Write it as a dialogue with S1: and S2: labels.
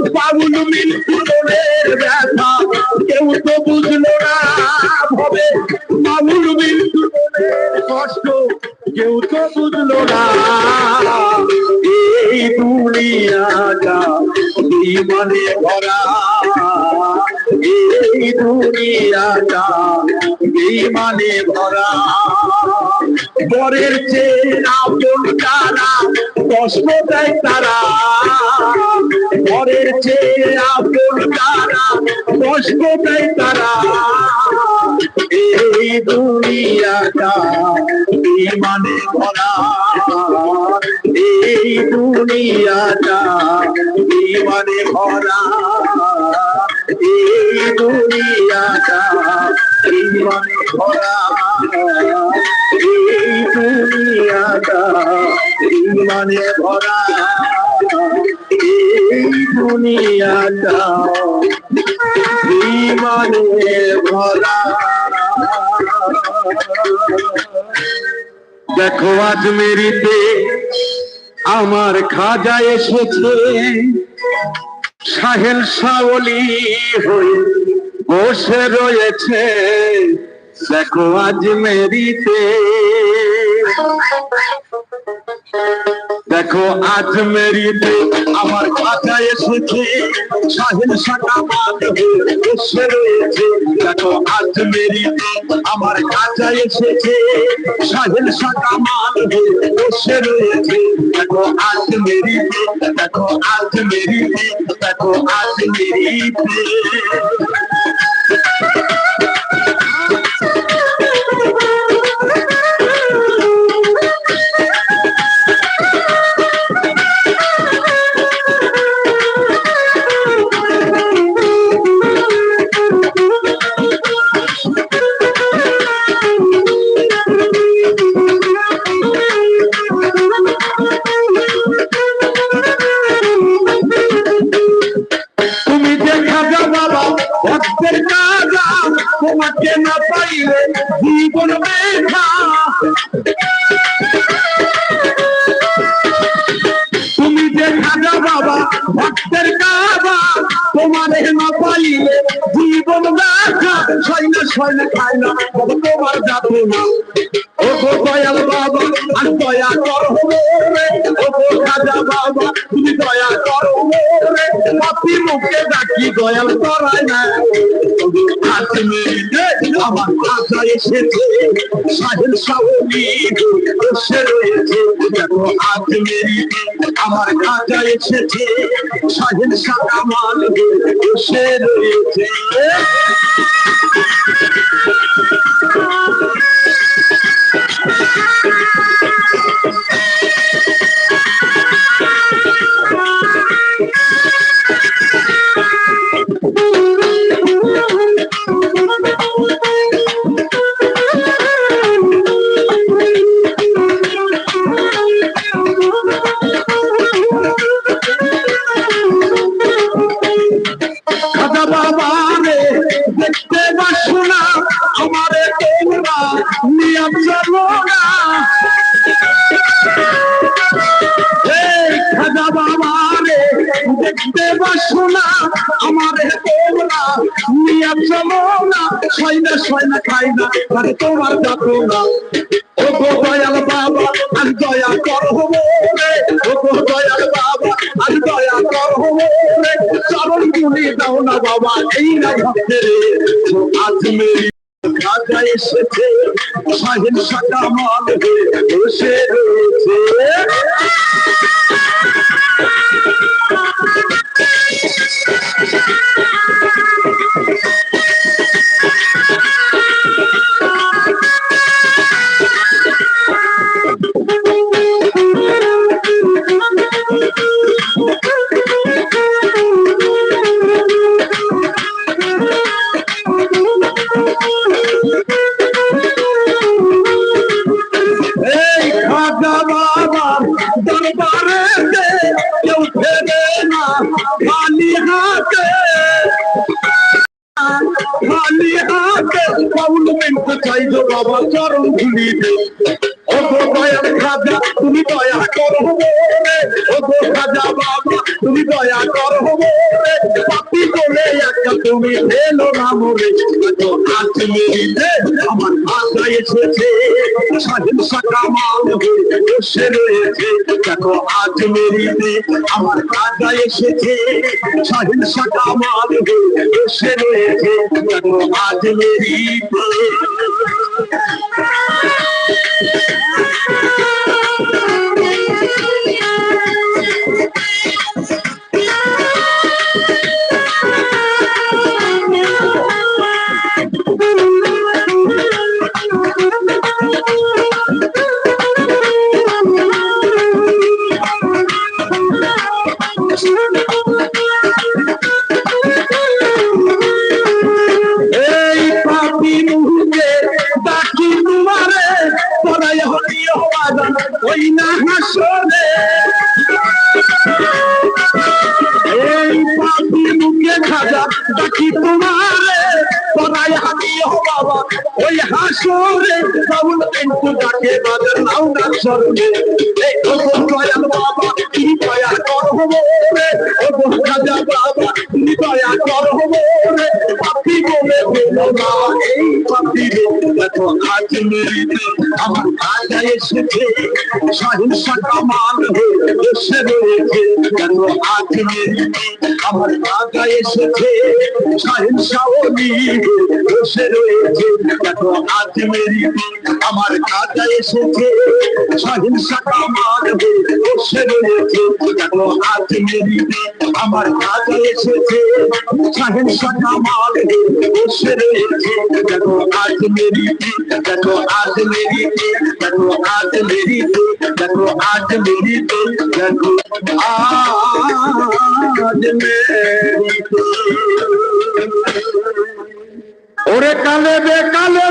S1: মৃত্যুর ব্যথা কেউ তো বুঝলো না ভবে মামুল মৃত্যুর কষ্ট কেউ তো বুঝলো না এই দুনিয়াটা বিমানে ভরা এই দুনিয়াটা বিমানে ভরা বরের চেয়ে আপন তারা কষ্ট দেয় তারা। বরের চেয়ে আপন তারা কষ্ট দেয় তারা। এই দুনিয়াটা বিমানে ভরা। এই দুনিয়াটা বিমানে ভরা। এই দুনিয়াটা বিমানে ভরা। এই দুনিয়াটা বিমানে ভরা। দেখো আজ মেরিতে আমার খাজা এসেছে। সাহেল সাওলি হয়ে বসে রয়েছে। দেখো আজ মেরিতে। দেখো, আজ মেরিতে আমার খাজা এসেছে। সাহেল হয়ে বসে রয়েছে। দেখো, আজ মেরিতে আমার খাজা এসেছে। সাহেল রয়েছে। দেখো, আজ মেরিতে দেখো, আজ মেরিতে দেখো, আজ মেরিতে ভক্তের কাজা তোমাকে না পাইলে জীবন বেঠা তুমি যে খাজা বাবা ভক্তের কাজা তোমারে না পাইলে জীবন ব্যথা সৈন্য সৈন্য, খায় না, তোমার যাব না দয়াল বাবা আর দয়া করো রে ও খাজা বাবা তুমি দয়া করো রে পাপি মুখে ডাকি দয়াল করায় না আমার খাজা এসেছে সাহেল সাউলি বসে রয়েছে দেখো আজ মেরিতে আমার খাজা এসেছে সাহেল সাকামাল বসে রয়েছে দেখতে পাচ্ছো না, আমারে তোমরা নিয়ে চলো না ছয় না ছয় না। খাই না আরে তোমার যাব না ও গো দয়াল বাবা, আর দয়া করো রে। ও গো দয়াল বাবা আর দয়া করো মাল বাউল মিনতে চাইছো বাবা চরণ ধুলিতে। ও গো দয়াল খাজা তুমি দয়া করো। বাবা তুমি দয়া করো পাপি বলে একটা তুমি না তো আমার ভাষা এসেছে কামাল হয়ে বসে রয়েছে। দেখো আজ আমার কাজা এসেছে কামাল হয়ে বসে রয়েছে। দেখো আজ এই পাপি মুহূর্তে ডাকি তোমারে পরাই হরিয় বাজান ওই না হাসরে এই পাপি মুখে খাজা ডাকি তোমারে পরাই হরিয় বাবা ওই হাসরে বাবুল কিন্তু ডাকে বাজান নাও না সরবে এই ওগো দয়াল বাবা, কি দয়া করব আমার আজা এসেছে সহিংসা কামাল হয়ে এসে রয়েছে দেখো আজ মেরিতে আমার আজা এসেছে সহিংসা অলি এসে রয়েছে দেখো আজ মেরিতে আমার কাজা এসেছে। সহিংসা কামাল হয়ে এসে রয়েছে দেখো আজ মেরিতে আমার কাজা এসেছে সহিংসা কামাল হয়ে এসে রয়েছে। দেখো আজ মেরিতে, দেখো আজ মেরিতে, দেখো আজ মেরিতে, দেখো আজ মেরিতে, দেখো আজ মেরিতে। ওরে কালে বে কালে